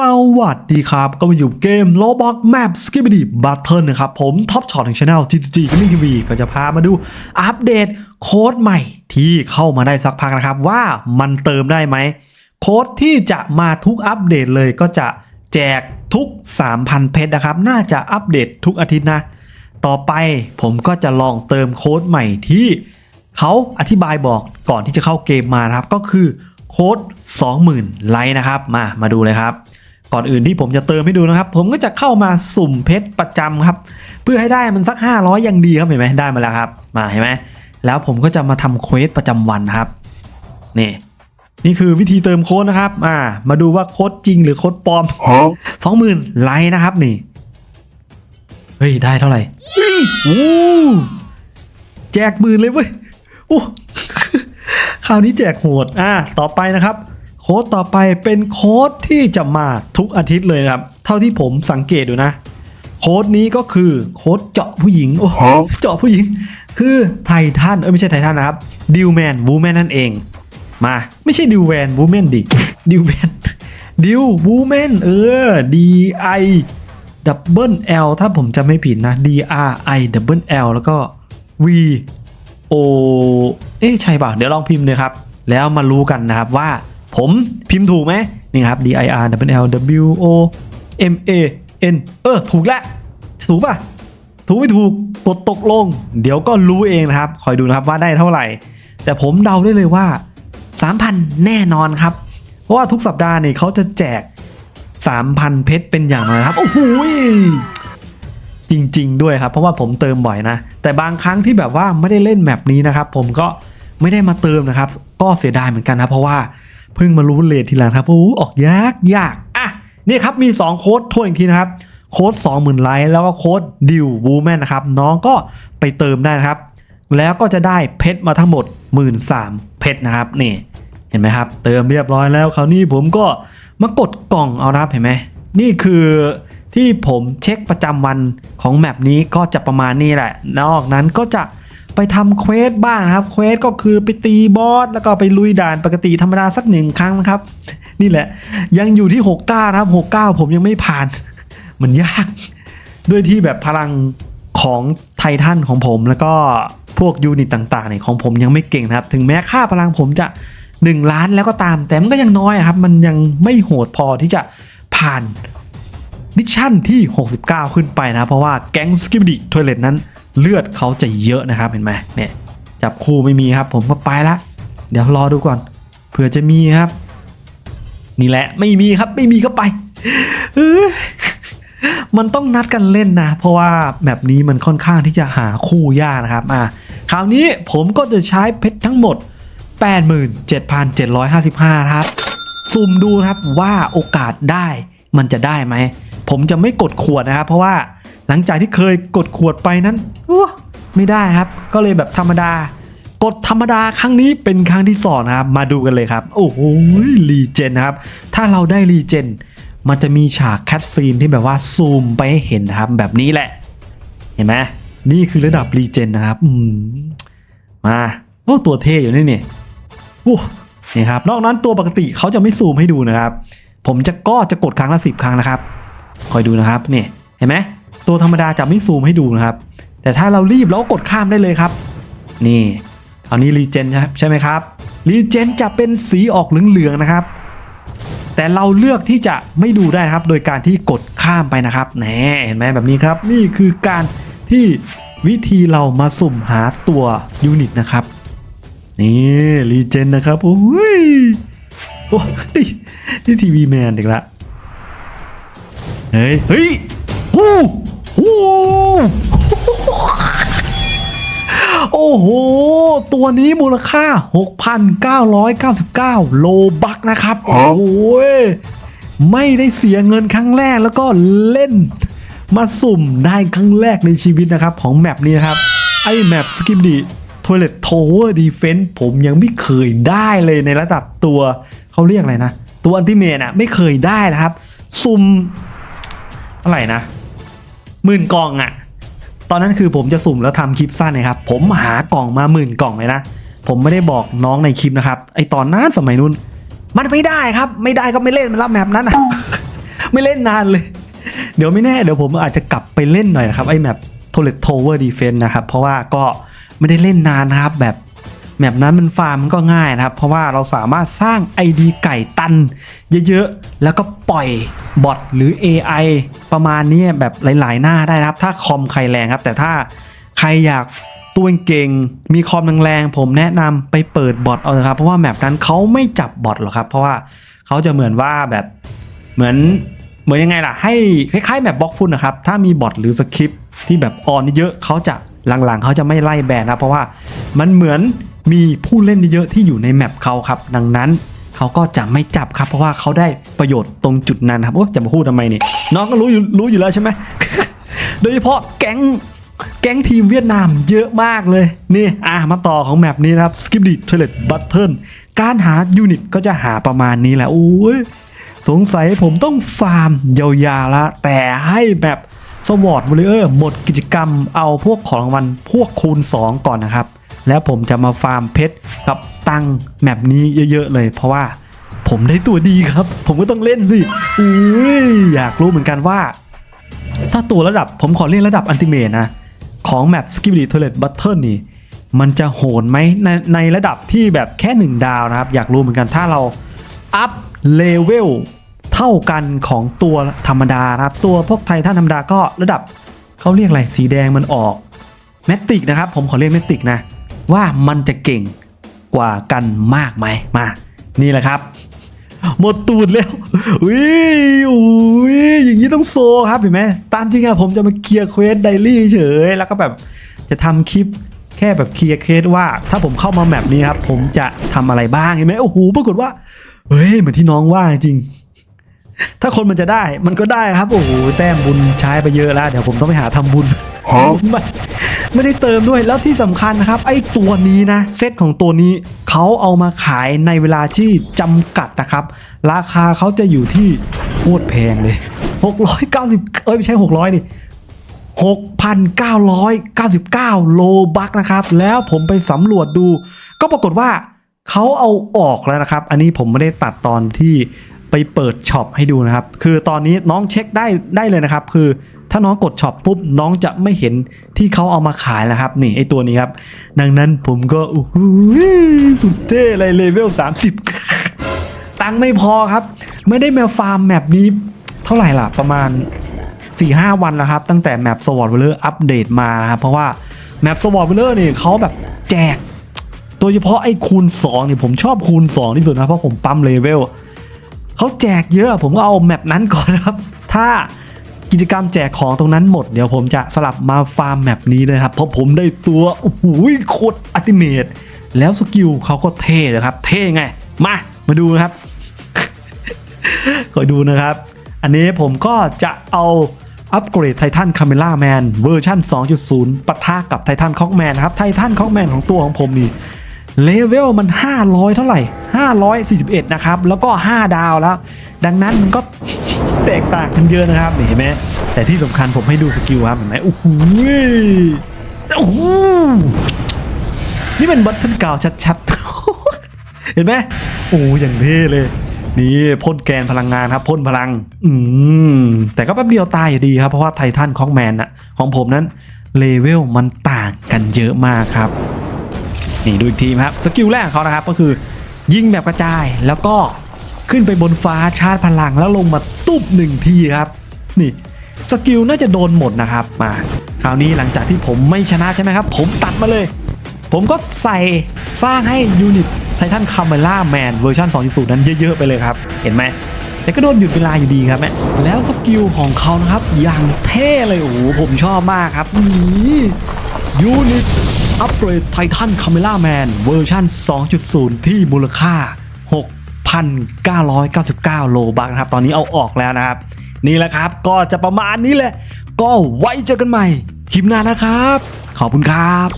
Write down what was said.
สวัสดีครับ ก็มาอยู่เกม Roblox Map Skibidi Battle นะครับ ผมท็อปช็อตของช anel G2G Gaming TV ก็จะพามาดูอัปเดตโค้ดใหม่ที่เข้ามาได้สักพักนะครับ ว่ามันเติมได้ไหม โค้ดที่จะมาทุกอัปเดตเลยก็จะแจกทุก 3,000 เพชรนะครับ น่าจะอัปเดตทุกอาทิตย์นะ ต่อไปผมก็จะลองเติมโค้ดใหม่ที่เขาอธิบายบอกก่อนที่จะเข้าเกมมานะครับก็คือโค้ด20,000 ไลค์นะครับ มามาดูเลยครับ ก่อนอื่นที่ผมจะเติมให้ดูนะครับ ผมก็จะเข้ามาสุ่มเพชรประจำครับ เพื่อให้ได้มันสัก 500ยังดีครับเห็นไหมได้มาแล้วครับมาเห็นไหมแล้วผมก็จะมาทำเควสประจำวันครับนี่นี่คือวิธีเติมโค้ดนะครับอ่ามาดูว่าโค้ดจริงหรือโค้ดปลอม Huh? สองหมื่นไลค์นะครับนี่เฮ้ยได้เท่าไหร่เฮ้ยโอ้แจกหมื่นเลยเว้ยโอ้คราวนี้แจกโหดอะต่อไปนะครับ โค้ดต่อไปเป็นโค้ดที่จะมาทุกอาทิตย์เลยนะครับ เท่าที่ผมสังเกตดูนะ โค้ดนี้ก็คือโค้ดเจาะผู้หญิงโอ้ฮะเจาะผู้หญิง คือไททันเอ้ยไม่ใช่ไททันนะครับดิวแมนวูแมนนั่นเอง มาไม่ใช่ดิวแวนวูแมนดิดิวแมนดิววูแมนเออ D I ดับเบิล L ถ้าผมจำไม่ผิดนะ D R I ดับเบิล L แล้วก็ V O เอ๊ะใช่ป่ะเดี๋ยวลองพิมพ์เลยครับ แล้วมารู้กันนะครับว่า ผมพิมพ์ถูกไหมนี่ครับ D I R W L W O M A N เออ ถูกแล้ว ถูกป่ะ ถูกไม่ถูกกดตกลง เดี๋ยวก็รู้เองนะครับ คอยดูนะครับว่าได้เท่าไหร่ แต่ผมเดาได้เลยว่า 3,000 แน่นอนครับ เพราะว่าทุกสัปดาห์เนี่ยเขาจะแจก 3,000 เพชรเป็นอย่างน้ยครับ โอ้โหจริง ๆ ด้วยครับ เพราะว่าผมเติมบ่อยนะ แต่บางครั้งที่แบบว่าไม่ได้เล่นแมปนี้นะครับ ผมก็ไม่ได้มาเติมนะครับ ก็เสียดายเหมือนกันนะเพราะว่า เพิ่งมารู้เลททีหลังครับโอ้ออกยากยากอะนี่ครับมี 2 โค้ดทวนอีกทีนะครับ โค้ด20,000ไลค์แล้วก็โค้ดดิววูแมนนะครับ น้องก็ไปเติมได้นะครับ แล้วก็จะได้เพชรมาทั้งหมด 13,000เพชรนะครับนี่เห็นไหมครับ เติมเรียบร้อยแล้วคราวนี้ผมก็มากดกล่องเอานะครับเห็นไหมนี่คือที่ผมเช็คประจำวันของแมปนี้ก็จะประมาณนี้แหละ นอกนั้นก็จะ ไปทำเควสบ้างนะครับเควสก็คือไปตีบอสแล้วก็ไปลุยด่านปกติธรรมดาสักหนึ่งครั้งนะครับ นี่แหละ ยังอยู่ที่ 69 นะครับ 69 ผมยังไม่ผ่าน มันยาก ด้วยที่แบบพลังของไททันของผมแล้วก็พวกยูนิตต่างๆเนี่ยของผมยังไม่เก่งนะครับ ถึงแม้ค่าพลังผมจะ 1 ล้านแล้วก็ตาม แต่มันก็ยังน้อยครับ มันยังไม่โหดพอที่จะผ่านมิชชั่นที่ 69 ขึ้นไปนะ เพราะว่าแก๊งสกิบดิทอยเลตนั้น เลือดเขาจะเยอะนะครับเห็นไหมเนี่ยจับคู่ไม่มีครับผมก็ไปละ เดี๋ยวรอดูก่อนเผื่อจะมีครับ นี่แหละไม่มีครับไม่มีก็ไปมันต้องนัดกันเล่นนะ เพราะว่าแบบนี้มันค่อนข้างที่จะหาคู่ยากนะครับอะคราวนี้ผมก็จะใช้เพชรทั้งหมด 87,755ครับสุ่มดูครับว่าโอกาสได้มันจะได้ไหม ผมจะไม่กดขวดนะครับ เพราะว่า หลังจากที่เคยกดขวดไปนั้นอู้ไม่ได้ครับ ก็เลยแบบธรรมดากดธรรมดาครั้งนี้เป็นครั้งที่สองนะครับมาดูกันเลยครับ โอ้โหรีเจนนะครับ ถ้าเราได้รีเจน มันจะมีฉากแคทซีนที่แบบว่าซูมไปให้เห็นนะครับแบบนี้แหละ เห็นไหมนี่คือระดับรีเจนนะครับอืมมาโอ้ตัวเท่อยู่นี่นี่โอ้นี่ครับนอกนั้นตัวปกติเขาจะไม่ซูมให้ดูนะครับ ผมจะก็จะกดครั้งละสิบครั้งนะครับ คอยดูนะครับนี่เห็นไหม ตัวธรรมดาจะไม่ซูมให้ดูนะครับ แต่ถ้าเรารีบเราก็กดข้ามได้เลยครับ นี่ เอันนี้รีเจนใช่ไหมครับรีเจนจะเป็นสีออกเหลืองๆนะครับ แต่เราเลือกที่จะไม่ดูได้ครับ โดยการที่กดข้ามไปนะครับแหนเห็นไหมแบบนี้ครับ นี่คือการที่วิธีเรามาสุ่มหาตัวยูนิตนะครับ นี่รีเจนนะครับโอ้ยโอ้ยนี่ทีวีแมนอีกละ เฮ้ย เฮ้ย อู้ โอ้โห ตัวนี้มูลค่า 6,999 โลบักนะครับ โอ้โหไม่ได้เสียเงินครั้งแรกแล้วก็เล่น มาสุ่มได้ครั้งแรกในชีวิตนะครับ ของแมปนี้นะครับ ไอ้แมปสกิปดีทอยเลตโทเวอร์ดีเฟน c ์ผมยังไม่เคยได้เลยในระดับตัวเขาเรียกอะไรนะ ตัวอันติเมนอะไม่เคยได้นะครับสุ่มเท่าไหร่นะ หมื่นกล่องอะตอนนั้นคือผมจะสุ่มแล้วทำคลิปสั้นนะครับ ผมหากล่องมาหมื่นกล่องเลยนะ ผมไม่ได้บอกน้องในคลิปนะครับ ไอตอนนั้นสมัยนู้น มันไม่ได้ครับ ไม่ได้ก็ไม่เล่นมันรับแมปนั้นนะไม่เล่นนานเลย เดี๋ยวไม่แน่ เดี๋ยวผมอาจจะกลับไปเล่นหน่อยนะครับไอแมป Toilet Tower Defense นะครับ เพราะว่าก็ไม่ได้เล่นนานนะครับแบบ แมปนั้นมันฟาร์มมันก็ง่ายนะครับ เพราะว่าเราสามารถสร้าง ID ไก่ตันเยอะๆ แล้วก็ปล่อยบอทหรือ AI ประมาณนี้แบบหลายๆ หน้าได้นะครับ ถ้าคอมใครแรงครับ แต่ถ้าใครอยากตัวเก่งมีคอมแรงๆผมแนะนำไปเปิดบอทเอาเถอะครับเพราะว่าแมปนั้นเขาไม่จับบอทหรอกครับ เพราะว่าเขาจะเหมือนว่าแบบเหมือนเหมือนยังไงล่ะ ให้คล้ายๆแมปบล็อกฟุตนะครับ ถ้ามีบอทหรือสคริปที่แบบออนเยอะเขาจะหลังๆเขาจะไม่ไล่แบนนะเพราะว่ามันเหมือน มีผู้เล่นเยอะที่อยู่ในแมปเขาครับ ดังนั้นเขาก็จะไม่จับครับ เพราะว่าเขาได้ประโยชน์ตรงจุดนั้นครับโอ้จะมาพูดทำไมนี่น้องก็รู้อยู่รู้อยู่แล้วใช่ไหม โดยเฉพาะแก๊งแก๊งทีมเวียดนามเยอะมากเลย นี่อะมาต่อของแมปนี้นะครับ Skip the Toilet Button การหายูนิตก็จะหาประมาณนี้แหละโอ้ยสงสัยผมต้องฟาร์มยาวๆละแต่ให้แบบสวอตวอลเลอร์หมดกิจกรรมเอาพวกของรางวัลพวกคูณ 2 ก่อนนะครับ แล้วผมจะมาฟาร์มเพชรกับตังแมปนี้เยอะ ๆ เลย เพราะว่าผมได้ตัวดีครับ ผมก็ต้องเล่นสิอุ้ยอยากรู้เหมือนกันว่า ถ้าตัวระดับผมขอเรียกระดับอันติเมตนะของแมป Skibidi Toilet Battle นี่ มันจะโหดไหมในในระดับที่แบบแค่ 1 ดาวนะครับ อยากรู้เหมือนกันถ้าเราอัพเลเวลเท่ากันของตัวธรรมดาครับ ตัวพวกไททันธรรมดาก็ระดับเขาเรียกอะไรสีแดงมันออกแมตติกนะครับ ผมขอเรียกแมตติกนะ ว่ามันจะเก่งกว่ากันมากไหมมา นี่แหละครับ หมดตูดแล้วอุ้ยอุ้ยอย่างนี้ต้องโซครับเห็นไหมตามจริงอะผมจะมาเคลียร์เควสไดรี่เฉย แล้วก็แบบจะทำคลิปแค่แบบเคลียร์เควสว่า ถ้าผมเข้ามาแบบนี้ครับ ผมจะทำอะไรบ้างเห็นไหมโอ้โหปรากฏว่าเฮ้ยเหมือนที่น้องว่าจริง ถ้าคนมันจะได้มันก็ได้ครับ โอ้โหแต้มบุญใช้ไปเยอะแล้วเดี๋ยวผมต้องไปหาทำบุญไม่ไม่ได้เติมด้วยแล้วที่สำคัญนะครับ ไอ้ตัวนี้นะ เซตของตัวนี้เขาเอามาขายในเวลาที่จำกัดนะครับ ราคาเขาจะอยู่ที่โคตรแพงเลย 690 เอ้ยไม่ใช่ 600ดิ6,999 โลบักนะครับ แล้วผมไปสำรวจดู ก็ปรากฏว่าเขาเอาออกแล้วนะครับ อันนี้ผมไม่ได้ตัดตอนที่ ไปเปิดช็อปให้ดูนะครับ คือตอนนี้น้องเช็คได้ได้เลยนะครับ คือถ้าน้องกดช็อปปุ๊บน้องจะไม่เห็นที่เขาเอามาขายแล้วครับ นี่ไอตัวนี้ครับ ดังนั้นผมก็อู้หูสุดเท่เลยเลเวล 30 ตังไม่พอครับ ไม่ได้มาฟาร์มแมปนี้เท่าไหร่ล่ะ ประมาณ 4-5 วันแล้วครับ ตั้งแต่แมปสวอตเวลเลอร์อัปเดตมานะครับ เพราะว่าแมปสวอตเวลเลอร์นี่เขาแบบแจก โดยเฉพาะไอ้คูณ2นี่ผมชอบคูณ 2 ที่สุดนะเพราะผมปั๊มเลเวล เขาแจกเยอะผมก็เอาแมปนั้นก่อนครับ ถ้ากิจกรรมแจกของตรงนั้นหมดเดี๋ยวผมจะสลับมาฟาร์มแมปนี้เลยครับ เพราะผมได้ตัวโอ้โหโคตรอัติเมตแล้วสกิลเขาก็เท่เลยครับ เท่ไง มา มาดูนะครับคอยดูนะครับ อันนี้ผมก็จะเอาอัปเกรดไททันคาเมล่าแมนเวอร์ชัน2.0ปะทะกับไททันคอกแมนครับไททันคอกแมนของตัวของผมนี่ เลเวลมัน 500 เท่าไหร่ 541 นะครับ แล้วก็ 5 ดาวแล้ว ดังนั้นมันก็แตกต่างกันเยอะนะครับนี่เห็นไหมแต่ที่สำคัญผมให้ดูสกิลครับเห็นไหมโอ้โหโอ้โหนี่เป็นบัตเทิลกาวชัดๆ เห็นไหมโอ้อย่างเท่เลย นี่พ่นแกนพลังงานครับพ่นพลัง อืมแต่ก็แป๊บเดียวตายอยู่ดีครับ เพราะว่าไททันคอกแมนอะของผมนั้นเลเวลมันต่างกันเยอะมากครับ นี่ดูอีกทีครับสกิลแรกของเขานะครับก็คือ ยิงแบบกระจายแล้วก็ขึ้นไปบนฟ้าชาร์จพลังแล้วลงมาตุบหนึ่งทีครับ นี่สกิลน่าจะโดนหมดนะครับมาคราวนี้หลังจากที่ผมไม่ชนะใช่ไหมครับ ผมตัดมาเลย ผมก็ใส่สร้างให้ยูนิตไททันคาเมล่าแมนเวอร์ชัน2.0 นั้นเยอะ ๆ ไปเลยครับ เห็นไหมแต่ก็โดนหยุดเวลาอยู่ดีครับแม่แล้วสกิลของเขานะครับ อย่างเท่เลยโอ้โหผมชอบมากครับนี่ยูนิต อัปเกรดไททันคาเมล่าแมนเวอร์ชัน2.0 ที่มูลค่า 6,999 โลบักนะครับ ตอนนี้เอาออกแล้วนะครับ นี่แหละครับก็จะประมาณนี้แหละ ก็ไว้เจอกันใหม่ คลิปหน้านะครับ ขอบคุณครับ